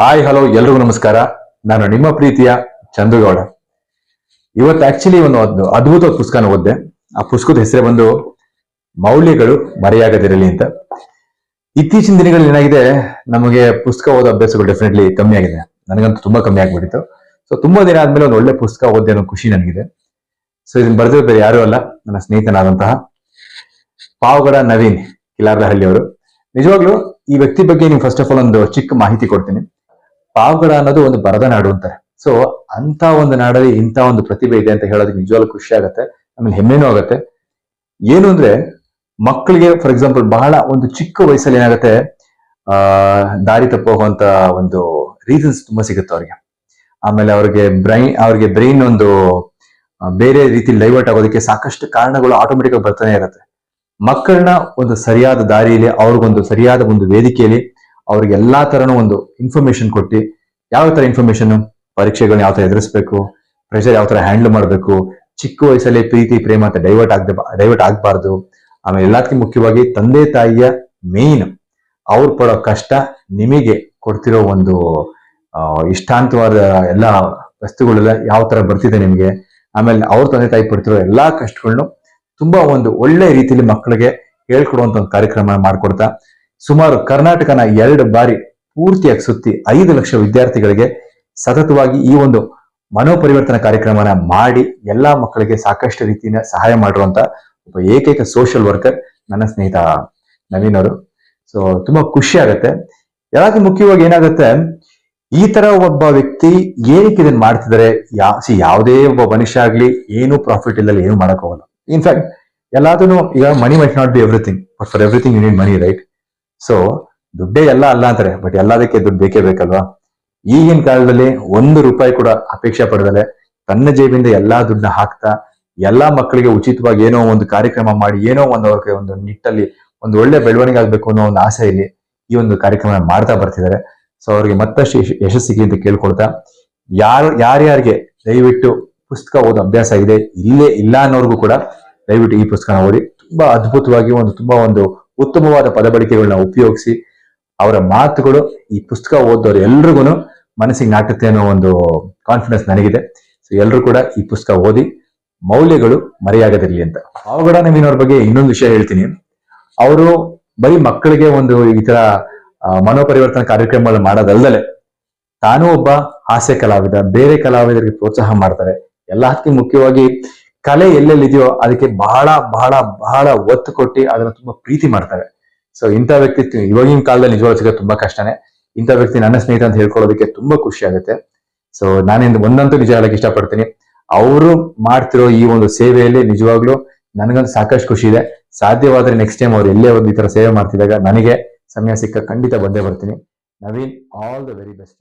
Hi hello ಎಲ್ರಿಗೂ ನಮಸ್ಕಾರ. ನಾನು ನಿಮ್ಮ ಪ್ರೀತಿಯ ಚಂದ್ರಗೌಡ. ಇವತ್ತು ಆಕ್ಚುಲಿ ಒಂದು ಒಂದು ಅದ್ಭುತ ಪುಸ್ತಕನ ಓದ್ದೆ ಆ ಪುಸ್ತಕದ ಹೆಸರೇ ಬಂದು, ಮೌಲ್ಯಗಳು ಮರೆಯಾಗದಿರಲಿ ಅಂತ. ಇತ್ತೀಚಿನ ದಿನಗಳಲ್ಲಿ ಏನಾಗಿದೆ, ನಮಗೆ ಪುಸ್ತಕ ಓದೋ ಅಭ್ಯಾಸಗಳು ಡೆಫಿನೆಟ್ಲಿ ಕಮ್ಮಿ ಆಗಿದೆ. ನನಗಂತೂ ತುಂಬಾ ಕಮ್ಮಿ ಆಗ್ಬಿಟ್ಟಿತ್ತು. ಸೊ ತುಂಬಾ ದಿನ ಆದ್ಮೇಲೆ ಒಂದು ಒಳ್ಳೆ ಪುಸ್ತಕ ಓದಿ ಅನ್ನೋ ಖುಷಿ ನನಗಿದೆ. ಸೊ ಇದನ್ನ ಬರೆದಿರೋ ಬೇರೆ ಯಾರೂ ಅಲ್ಲ, ನನ್ನ ಸ್ನೇಹಿತನಾದಂತಹ ಪಾವಗಡ ನವೀನ್ ಕಿಲಾರಹಳ್ಳಿ ಅವರು. ನಿಜವಾಗ್ಲೂ ಈ ವ್ಯಕ್ತಿ ಬಗ್ಗೆ ನೀವು ಫಸ್ಟ್ ಆಫ್ ಆಲ್ ಒಂದು ಚಿಕ್ಕ ಮಾಹಿತಿ ಕೊಡ್ತೀನಿ. ಪಾವಗಡ ಅನ್ನೋದು ಒಂದು ಬರದ ನಾಡು ಅಂತಾರೆ ಸೊ ಅಂತ ಒಂದು ನಾಡಲ್ಲಿ ಇಂಥ ಒಂದು ಪ್ರತಿಭೆ ಇದೆ ಅಂತ ಹೇಳೋದಕ್ಕೆ ನಿಜವಾಗ್ಲೂ ಖುಷಿ ಆಗುತ್ತೆ, ಆಮೇಲೆ ಹೆಮ್ಮೆನೂ ಆಗುತ್ತೆ. ಏನು ಅಂದ್ರೆ, ಮಕ್ಕಳಿಗೆ ಫಾರ್ ಎಕ್ಸಾಂಪಲ್ ಬಹಳ ಒಂದು ಚಿಕ್ಕ ವಯಸ್ಸಲ್ಲಿ ಏನಾಗುತ್ತೆ, ಆ, ದಾರಿ ತಪ್ಪೋಗುವಂತ ಒಂದು ರೀಸನ್ಸ್ ತುಂಬಾ ಸಿಗುತ್ತೆ ಅವ್ರಿಗೆ. ಆಮೇಲೆ ಅವ್ರಿಗೆ ಬ್ರೈನ್ ಅವ್ರಿಗೆ ಬ್ರೈನ್ ಒಂದು ಬೇರೆ ರೀತಿ ಡೈವರ್ಟ್ ಆಗೋದಕ್ಕೆ ಸಾಕಷ್ಟು ಕಾರಣಗಳು ಆಟೋಮೆಟಿಕ್ ಆಗಿ ಬರ್ತಾನೆ ಇರುತ್ತೆ. ಮಕ್ಕಳನ್ನ ಒಂದು ಸರಿಯಾದ ದಾರಿಯಲ್ಲಿ, ಅವ್ರಿಗೊಂದು ಸರಿಯಾದ ಒಂದು ವೇದಿಕೆಯಲ್ಲಿ ಅವ್ರಿಗೆ ಎಲ್ಲಾ ತರನು ಒಂದು ಇನ್ಫಾರ್ಮೇಶನ್ ಕೊಟ್ಟು ಯಾವ ತರ ಇನ್ಫಾರ್ಮೇಶನ್ ಪರೀಕ್ಷೆಗಳನ್ನ ಯಾವ ತರ ಎದುರಿಸಬೇಕು ಪ್ರೆಷರ್ ಯಾವ ತರ ಹ್ಯಾಂಡಲ್ ಮಾಡಬೇಕು, ಚಿಕ್ಕ ವಯಸ್ಸಲ್ಲಿ ಪ್ರೀತಿ, ಪ್ರೇಮ ಅಂತ ಡೈವರ್ಟ್ ಆಗದೆ ಡೈವರ್ಟ್ ಆಗಬಾರ್ದು. ಆಮೇಲೆ ಎಲ್ಲದಕ್ಕಿಂತ ಮುಖ್ಯವಾಗಿ ತಂದೆ, ತಾಯಿಯ ಮೇನ್ ಅವ್ರು ಪಡೋ ಕಷ್ಟ ನಿಮಗೆ ಕೊಡ್ತಿರೋ ಒಂದು ಇಷ್ಟಾಂತವಾದ ಎಲ್ಲ ವಸ್ತುಗಳೆಲ್ಲ ಯಾವ ತರ ಬರ್ತಿದೆ ನಿಮಗೆ. ಆಮೇಲೆ ಅವ್ರ ತಂದೆ, ತಾಯಿ ಪಡ್ತಿರೋ ಎಲ್ಲಾ ಕಷ್ಟಗಳನ್ನು ತುಂಬಾ ಒಂದು ಒಳ್ಳೆ ರೀತಿಯಲ್ಲಿ ಮಕ್ಕಳಿಗೆ ಹೇಳ್ಕೊಡುವಂತ ಒಂದು ಕಾರ್ಯಕ್ರಮ ಮಾಡ್ಕೊಡ್ತಾ, ಸುಮಾರು ಕರ್ನಾಟಕನ ಎರಡು ಬಾರಿ ಪೂರ್ತಿಯಾಗಿ ಸುತ್ತಿ ಐದು ಲಕ್ಷ ವಿದ್ಯಾರ್ಥಿಗಳಿಗೆ ಸತತವಾಗಿ ಈ ಒಂದು ಮನೋಪರಿವರ್ತನಾ ಕಾರ್ಯಕ್ರಮನ ಮಾಡಿ ಎಲ್ಲಾ ಮಕ್ಕಳಿಗೆ ಸಾಕಷ್ಟು ರೀತಿಯ ಸಹಾಯ ಮಾಡುವಂತ ಒಬ್ಬ ಏಕೈಕ ಸೋಷಿಯಲ್ ವರ್ಕರ್ ನನ್ನ ಸ್ನೇಹಿತ ನವೀನ್ ಅವರು. ಸೊ ತುಂಬಾ ಖುಷಿ ಆಗತ್ತೆ. ಯಾವಾಗ ಮುಖ್ಯವಾಗಿ ಏನಾಗುತ್ತೆ, ಈ ತರ ಒಬ್ಬ ವ್ಯಕ್ತಿ ಏನಕ್ಕೆ ಇದನ್ನ ಮಾಡ್ತಿದ್ದಾರೆ ಯಾ ಯಾವುದೇ ಒಬ್ಬ ಮನುಷ್ಯ ಆಗ್ಲಿ, ಏನು ಪ್ರಾಫಿಟ್ ಇಲ್ಲ ಏನು ಮಾಡಕ್ ಹೋಗಲ್ಲ. ಇನ್ಫ್ಯಾಕ್ಟ್ ಎಲ್ಲಾದ್ರೂ ಈಗ money might not be everything but for everything you need money right so ದುಡ್ಡೇ ಎಲ್ಲ ಅಲ್ಲ ಅಂತಾರೆ ಬಟ್ ಎಲ್ಲದಕ್ಕೆ ದುಡ್ಡು ಬೇಕೇ ಬೇಕಲ್ವಾ? ಈಗಿನ ಕಾಲದಲ್ಲಿ ಒಂದು ರೂಪಾಯಿ ಕೂಡ ಅಪೇಕ್ಷೆ ಪಡೆದಲೆ, ತನ್ನ ಜೇಬಿಂದ ಎಲ್ಲಾ ದುಡ್ಡನ್ನ ಹಾಕ್ತಾ, ಎಲ್ಲಾ ಮಕ್ಕಳಿಗೆ ಉಚಿತವಾಗಿ ಏನೋ ಒಂದು ಕಾರ್ಯಕ್ರಮ ಮಾಡಿ, ಏನೋ ಒಂದು ಅವ್ರಿಗೆ ಒಂದು ನಿಟ್ಟಲ್ಲಿ ಒಂದು ಒಳ್ಳೆ ಬೆಳವಣಿಗೆ ಆಗ್ಬೇಕು ಅನ್ನೋ ಒಂದು ಆಸೆಯಲ್ಲಿ ಈ ಒಂದು ಕಾರ್ಯಕ್ರಮ ಮಾಡ್ತಾ ಬರ್ತಿದ್ದಾರೆ. ಸೊ ಅವ್ರಿಗೆ ಮತ್ತಷ್ಟು ಯಶ- ಯಶಸ್ಸಿಗೆ ಅಂತ ಕೇಳ್ಕೊಳ್ತಾ, ಯಾರು, ಯಾರ್ಯಾರಿಗೆ ದಯವಿಟ್ಟು ಪುಸ್ತಕ ಓದೋ ಅಭ್ಯಾಸ ಇದೆ, ಇಲ್ಲೇ ಇಲ್ಲ ಅನ್ನೋರ್ಗೂ ಕೂಡ ದಯವಿಟ್ಟು ಈ ಪುಸ್ತಕನ ಓದಿ, ತುಂಬಾ ಅದ್ಭುತವಾಗಿ ಒಂದು, ತುಂಬಾ ಒಂದು ಉತ್ತಮವಾದ ಪದಬಳಿಕೆಗಳನ್ನ ಉಪಯೋಗಿಸಿ ಅವರ ಮಾತುಗಳು ಈ ಪುಸ್ತಕ ಓದೋರು ಎಲ್ರಿಗೂ ಮನಸ್ಸಿಗೆ ನಾಟುತ್ತೆ ಅನ್ನೋ ಒಂದು ಕಾನ್ಫಿಡೆನ್ಸ್ ನನಗಿದೆ. ಸೊ ಎಲ್ಲರೂ ಕೂಡ ಈ ಪುಸ್ತಕ ಓದಿ ಮೌಲ್ಯಗಳು ಮರೆಯಾಗದಿರಲಿ ಅಂತ. ಅವಗಡ ನವೀನವ್ರ ಬಗ್ಗೆ ಇನ್ನೊಂದು ವಿಷಯ ಹೇಳ್ತೀನಿ. ಅವರು ಬರೀ ಮಕ್ಕಳಿಗೆ ಒಂದು ಈ ತರ ಮನೋಪರಿವರ್ತನ ಕಾರ್ಯಕ್ರಮಗಳು ಮಾಡೋದಲ್ದಲೆ ತಾನೂ ಒಬ್ಬ ಹಾಸ್ಯ ಕಲಾವಿದ, ಬೇರೆ ಕಲಾವಿದರಿಗೆ ಪ್ರೋತ್ಸಾಹ ಮಾಡ್ತಾರೆ. ಎಲ್ಲದಕ್ಕಿಂತ ಮುಖ್ಯವಾಗಿ ಕಲೆ ಎಲ್ಲೆಲ್ಲಿದೆಯೋ ಅದಕ್ಕೆ ಬಹಳ ಬಹಳ ಬಹಳ ಒತ್ತು ಕೊಟ್ಟು ಅದನ್ನ ತುಂಬಾ ಪ್ರೀತಿ ಮಾಡ್ತಾರೆ. ಸೊ ಇಂಥ ವ್ಯಕ್ತಿ, ಇವಾಗಿನ ಕಾಲದಲ್ಲಿ ನಿಜವಾಗ್ಲೂ ಸಿಗೋದು ತುಂಬಾ ಕಷ್ಟನೇ. ಇಂಥ ವ್ಯಕ್ತಿ ನನ್ನ ಸ್ನೇಹಿತ ಅಂತ ಹೇಳ್ಕೊಳ್ಳೋದಕ್ಕೆ ತುಂಬಾ ಖುಷಿ ಆಗುತ್ತೆ. ಸೊ ನಾನಿಂದ ಒಂದಂತೂ ನಿಜ ಹೇಳಕ್ ಇಷ್ಟಪಡ್ತೀನಿ. ಅವರು ಮಾಡ್ತಿರೋ ಈ ಒಂದು ಸೇವೆಯಲ್ಲಿ ನಿಜವಾಗ್ಲೂ ನನಗಂತೂ ಸಾಕಷ್ಟು ಖುಷಿ ಇದೆ. ಸಾಧ್ಯವಾದ್ರೆ ನೆಕ್ಸ್ಟ್ ಟೈಮ್ ಅವ್ರು ಎಲ್ಲೇ ಒಂದು ಈ ತರ ಸೇವೆ ಮಾಡ್ತಿದಾಗ ನನಗೆ ಸಮಯ ಸಿಕ್ಕ ಖಂಡಿತ ಬಂದೇ ಬರ್ತೀನಿ. Naveen all the very best